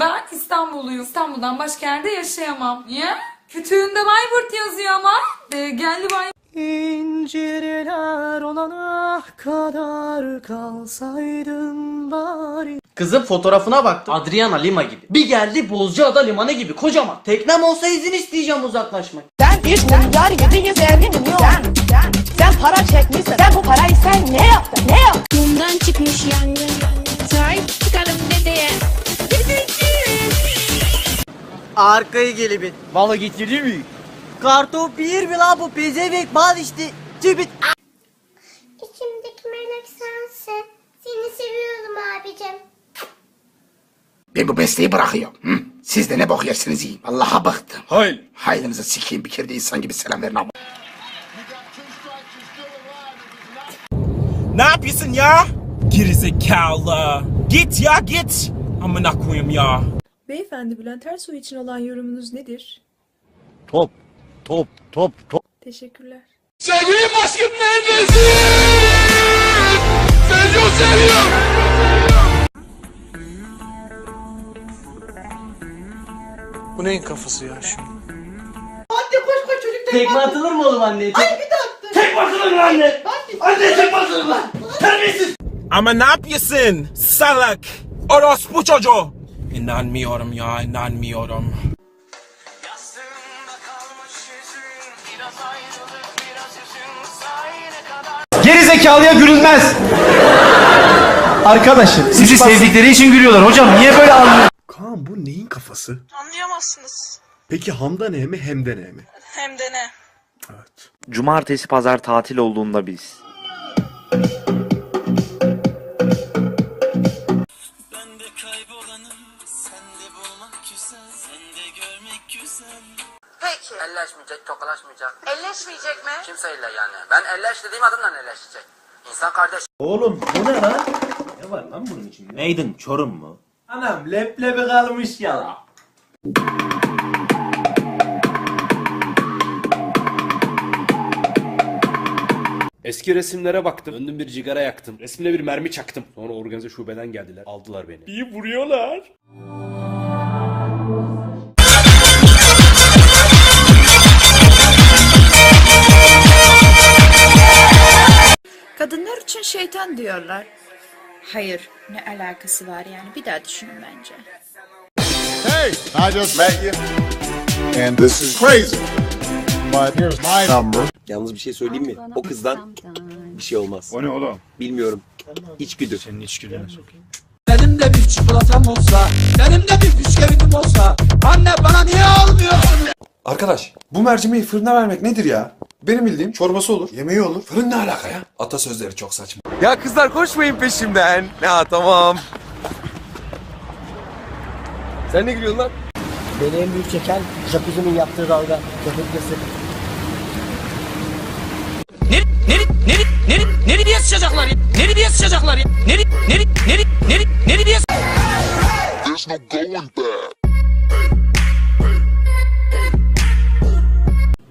Ben İstanbulluyum. İstanbul'dan başka yerde yaşayamam. Niye? Kütüğünde Bayburt yazıyor ama. E, geldi Bayburt. İncirler olana kadar kalsaydım bari. Kızın fotoğrafına baktım. Adriana Lima gibi. Bir geldi Bozcaada Limanı gibi kocaman. Teknem olsa izin isteyeceğim uzaklaşmak. Sen bir milyar yedi yüz elli milyon. Sen, sen, sen para çekmişsin. Sen bu parayı sen ne yaptın? Ne yaptın? Bundan çıkmış yangın Sahip çıkalım dedeye Arkayı gelibin. Valla getirdi mi? Kartop bir mi la bu pezevenk bal işte. Cibit. İçimdeki melek sensin. Seni seviyorum abicim. Ben bu mesleği bırakıyorum. Hı? Siz de ne bok yersiniz yiyin. Allah'a bıktım. Hayır. Hayrınızı sikeyim bir kere de insan gibi selam verin ama. Ne yapıyorsun ya? Gerizekalı. Git ya git. Amına koyayım ya. Beyefendi Bülent Ersoy için olan yorumunuz nedir? Top, top, top, top. Teşekkürler. Sevgilim aşkım neredesin? Seni çok seviyorum. Bu neyin kafası ya şimdi? Tekme atılır mı oğlum? Tek... Ay bir dakika. Tekme atılır mı anne? Anne tekme atılır mı? Terbiyesiz. Ama ne yapıyorsun? Salak. Orospu çocuğu. İnanmıyorum ya inanmıyorum. Geri zekalıya gülünmez. Arkadaşım sizi sevdikleri için gülüyorlar hocam. Niye böyle anlıyor? Kaan bu neyin kafası? Anlayamazsınız Peki hamda ne mi hemde ne mi? Hem de ne Evet. Cumartesi pazar tatil olduğunda biz. Peki. Elleşmeyecek, tokalaşmayacak. Elleşmeyecek mi? Kimseyle yani. Ben elleş dediğim adımla elleşecek. İnsan kardeş. Oğlum bu ne lan? Ne var lan bunun içinde? Neydin çorum mu? Anam leblebi kalmış ya. Eski resimlere baktım. Döndüm bir cigara yaktım. Resimle bir mermi çaktım. Sonra organize şubeden geldiler. Aldılar beni. İyi vuruyorlar. Kadınlar için şeytan diyorlar. Hayır, ne alakası var yani? Bir daha düşünün bence. Hey, I just met you. And this is crazy. But here's my number. Yalnız bir şey söyleyeyim mi? O kızdan bir şey olmaz. O ne oğlum? Bilmiyorum. İçgüdü. Senin içgüdüne Benim de bir çikolatam olsa, benim de bir bisküvitim olsa, anne bana niye almıyorsun? Arkadaş, bu mercimeği fırına vermek nedir ya? Benim bildiğim çorbası olur, yemeği olur. Fırın ne alaka ya? Atasözleri çok saçma. Ya kızlar koşmayın peşimden. Ya tamam. Sen ne gülüyorsun lan? Beni en büyük çeken jacuzzi'nin yaptığı dalga. Köpürtmesi. Neri, neri, neri, neri, neri diye sıçacaklar ya? Neri diye sıçacaklar ya? Neri, neri, neri, neri, neri diye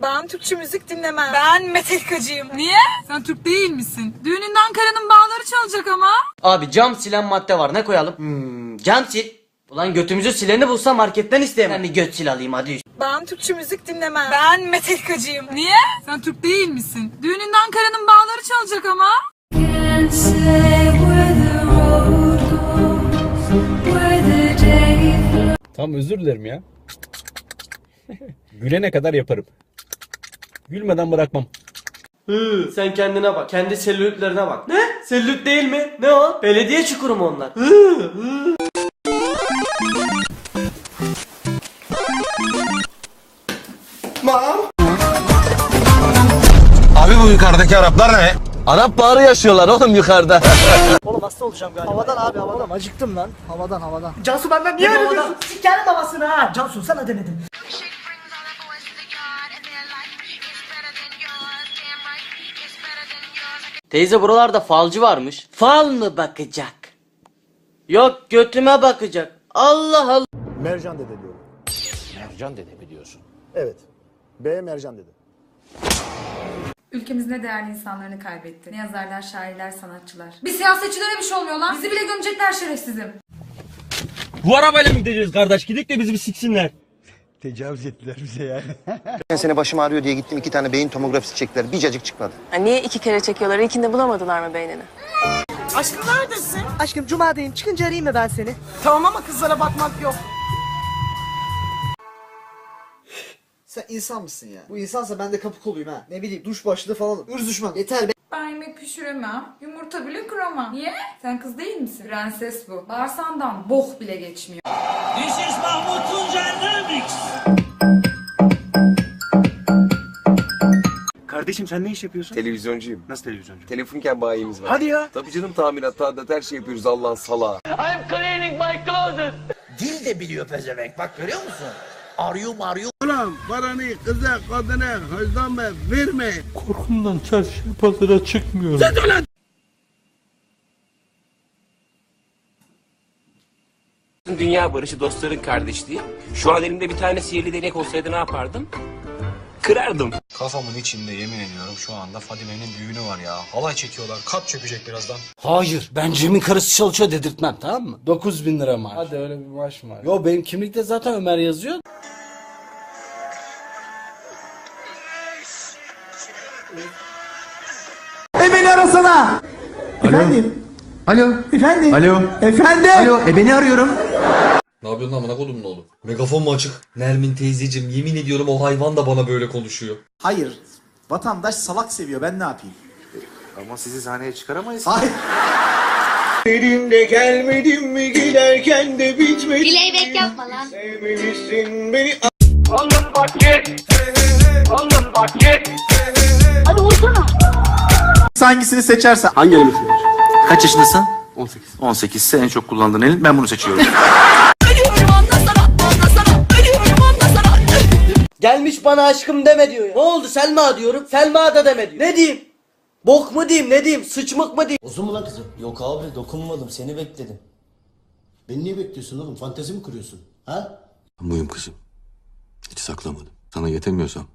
Ben Türkçe müzik dinlemem. Ben Metallica'cıyım. Niye? Sen Türk değil misin? Düğününde Ankara'nın bağları çalacak ama. Abi cam silen madde var ne koyalım? Hmm, cam sil. Ulan götümüzü sileni bulsa marketten isteyemem. Ben bir göt sil alayım hadi. Ben Türkçe müzik dinlemem. Ben Metallica'cıyım. Niye? Sen Türk değil misin? Düğününde Ankara'nın bağları çalacak ama. Tamam özür dilerim ya. Gülene kadar yaparım. Gülmeden bırakmam. Hı, sen kendine bak. Kendi selülitlerine bak. Ne? Selülit değil mi? Ne o? Belediye çukuru mu onlar? Hı, hı. Abi bu yukarıdaki Araplar ne? Arap bağrı yaşıyorlar oğlum yukarıda. Oğlum hasta olacağım galiba. Havadan abi havadan. Acıktım lan. Havadan havadan. Cansu benden niye öyle diyorsun? Sikerim babasını ha. Cansu sana denedim. Teyze buralarda falcı varmış. Fal mı bakacak? Yok götüme bakacak. Allah Allah. Mercan dede diyorum. Mercan dede mi diyorsun? Evet. B Mercan dede. Ülkemiz ne değerli insanlarını kaybetti. Ne yazarlar, şairler, sanatçılar. Bir siyasetçilere bir şey olmuyor lan. Bizi bile gömecekler şerefsizim. Bu arabayla mı gideceğiz kardeş? Gidik de bizi bir siksinler. Tecavüz ettiler bize yani. Ben sene başım ağrıyor diye gittim iki tane beyin tomografisi çektiler. Bir cacık çıkmadı. niye iki kere çekiyorlar? İlkinde bulamadılar mı beynini? Aşkım neredesin? Aşkım cumadayım. Çıkınca arayayım mı ben seni? Tamam ama kızlara bakmak yok. Sen insan mısın ya? Bu insansa ben de kapı koluyum ha. Ne bileyim duş başlığı falan. Irz düşman. Yeter be. Ben yemek pişiremem. Yumurta bile kıramam. Niye? Sen kız değil misin? Prenses bu. Bağırsandan boh bile geçmiyor. This is Mahmut Tuncay Remix. Kardeşim sen ne iş yapıyorsun? Televizyoncuyum. Nasıl televizyoncu? Telefonken bayimiz var. Hadi ya. Tabii canım tamirat, tadilat her şey yapıyoruz Allah'ın salağı. I'm cleaning my closet. Dil de biliyor pezevenk. Bak görüyor musun? Arıyor arıyor. Ulan paranı kıza kadına hızlanma verme. Korkumdan çarşı pazara çıkmıyorum. Dünya barışı dostların kardeşliği. Şu an elimde bir tane sihirli değnek olsaydı ne yapardım? Kırardım. Kafamın içinde yemin ediyorum şu anda Fadime'nin düğünü var ya. Halay çekiyorlar. Kat çökecek birazdan. Hayır. Ben Cem'in karısı çalışıyor dedirtmem tamam mı? 9000 lira maaş. Hadi öyle bir maaş mı var? Yo benim kimlikte zaten Ömer yazıyor. E beni arasana. Efendim. Alo. Efendim. Alo. Efendim. Alo. E beni arıyorum. Ne yapıyorsun amına kodum ne oğlum? Megafon mu açık? Nermin teyzeciğim yemin ediyorum o hayvan da bana böyle konuşuyor. Hayır. Vatandaş salak seviyor. Ben ne yapayım? Ama sizi sahneye çıkaramayız. Hayır. Elinde gelmedim mi giderken de bitmedi. Playback yapma lan. Sevmemişsin beni. Alın paket. Alın paket. Hadi vursana. Hangisini seçersen. Hangi elimi Kaç yaşındasın? 18. 18 ise en çok kullandığın elin. Ben bunu seçiyorum. bana aşkım deme diyor ya. Ne oldu Selma diyorum. Selma da deme diyor. Ne diyeyim? Bok mu diyeyim ne diyeyim? Sıçmık mı diyeyim? Uzun mu lan kızım? Yok abi dokunmadım seni bekledim. Beni niye bekliyorsun oğlum? Fantezi mi kuruyorsun? Ha? Buyum kızım. Hiç saklamadım. Sana yetemiyorsam.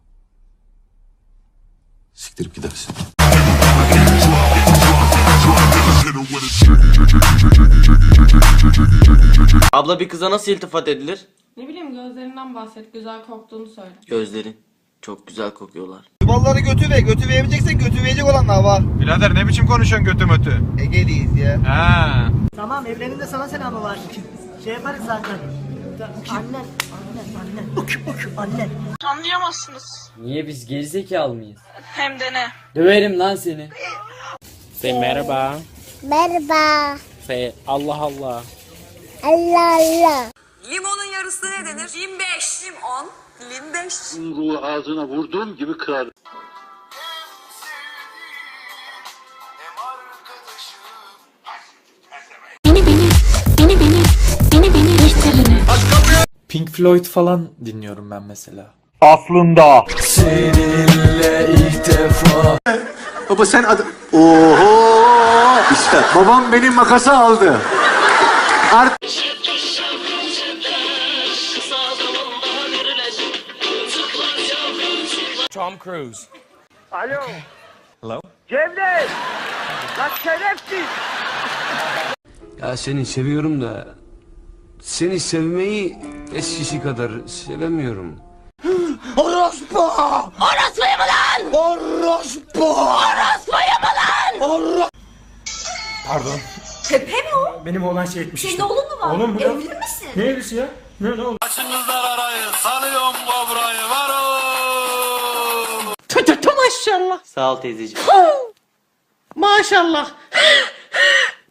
Siktirip gidersin. Abla bir kıza nasıl iltifat edilir? Ne bileyim gözlerinden bahset. Güzel koktuğunu söyle. Gözlerin. Çok güzel kokuyorlar. Balları götü ve götü verebileceksen götü verecek olanlar var. Birader ne biçim konuşuyorsun götü mötü? Ege'liyiz ya. Ha. Tamam evrenin de sana selamı var. Şey yaparız zaten. Annen. Annen. Annen. Okey okey annen. Anlayamazsınız. Niye biz gerizekalı mıyız? Hem de ne? Döverim lan seni. Say merhaba. Merhaba. Say Allah Allah. Allah Allah. Yarısı ne denir? 25. Limon. 25. Ruhu ağzına vurduğum gibi kırar. Beni beni, beni beni, beni beni. Pink Floyd falan dinliyorum ben mesela. Aslında. Seninle ilk defa. Baba sen adı... Oho! İşte babam benim makası aldı. Art... Cruise. Alo. Hello. Cevdet. Lan şerefsiz. Ya seni seviyorum da seni sevmeyi eskisi kadar sevemiyorum. Orospu! Orospuyum lan! Orospu! Orospuyum lan! Oros... Pardon. Pepe mi o? Benim oğlan şey etmiş Senin işte. oğlun mu var? Oğlum da- Evli misin? Ne evlisi ya? Ne ne oldu? Tü tü tü maşallah. Sağ ol teyzeciğim. Maşallah.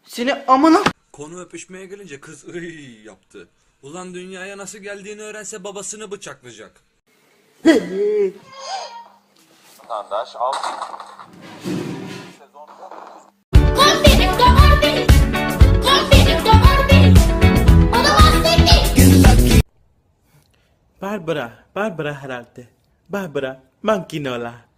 Seni amına... Konu öpüşmeye gelince kız ıy yaptı. Ulan dünyaya nasıl geldiğini öğrense babasını bıçaklayacak. Vatandaş al. Barbara, Barbara herhalde. Barbara, Mankinola.